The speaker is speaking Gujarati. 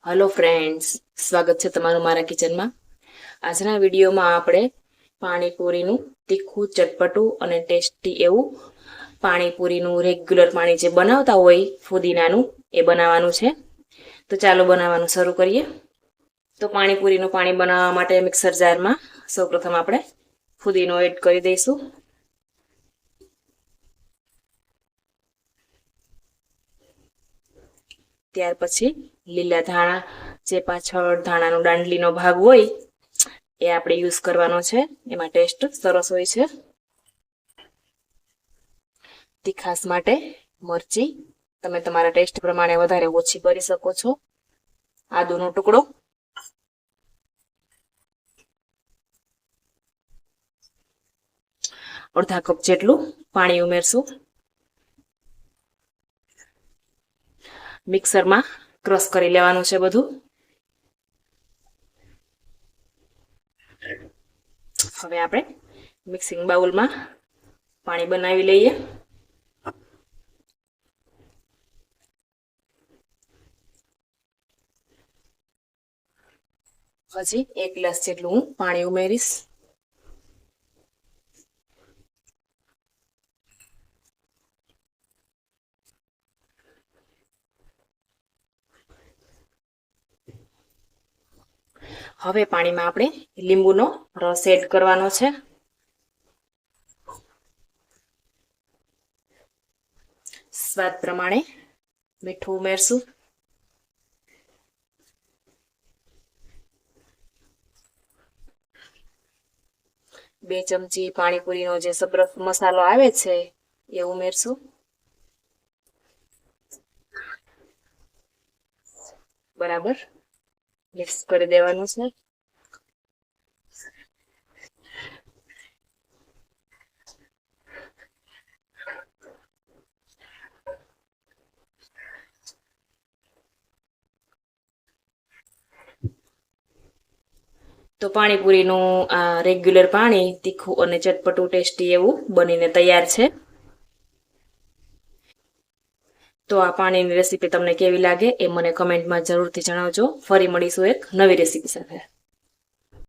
હલો ફ્રેન્ડ્સ સ્વાગત છે તમારું મારા કિચનમાં આજના વિડીયોમાં આપણે પાણીપુરીનું તીખું, ચટપટું અને ટેસ્ટી એવું પાણીપુરીનું રેગ્યુલર પાણી જે બનાવતા હોય ફુદીનાનું, એ બનાવવાનું છે. તો ચાલો બનાવવાનું શરૂ કરીએ. તો પાણીપુરીનું પાણી બનાવવા માટે મિક્સર જારમાં સૌપ્રથમ આપણે ફુદીનો એડ કરી દઈશું. ત્યાર પછી લીલા ધાણા, જે પાછળ ધાણાનો દાંડલીનો ભાગ હોય, એ આપણે યુઝ કરવાનો છે. એમાં ટેસ્ટ સરસ હોય છે. તીખાસ માટે મરચી તમે તમારા ટેસ્ટ પ્રમાણે વધારે ઓછી કરી શકો છો. આદુનો ટુકડો. અડધા કપ જેટલું પાણી ઉમેરશું. મિક્સરમાં ક્રશ કરી લેવાનું છે બધું. હવે આપણે મિક્સિંગ બાઉલમાં પાણી બનાવી લઈએ. હજી એક ગ્લાસ જેટલું હું પાણી ઉમેરીશ. હવે પાણીમાં આપણે લીંબુનો રસ એડ કરવાનો છે. સ્વાદ પ્રમાણે મીઠું ઉમેરશું. બે ચમચી પાણીપુરીનો જે સબરફ મસાલો આવે છે, એ ઉમેરશું. બરાબર? મિક્સ કરી દેવાનું છે તો પાણીપુરીનું, આ રેગ્યુલર પાણી, તીખું અને ચટપટું ટેસ્ટી એવું બનીને તૈયાર છે. તો આ પાણીની રેસીપી તમને કેવી લાગે એ મને કમેન્ટમાં જરૂરથી જણાવજો. ફરી મળીશું એક નવી રેસીપી સાથે.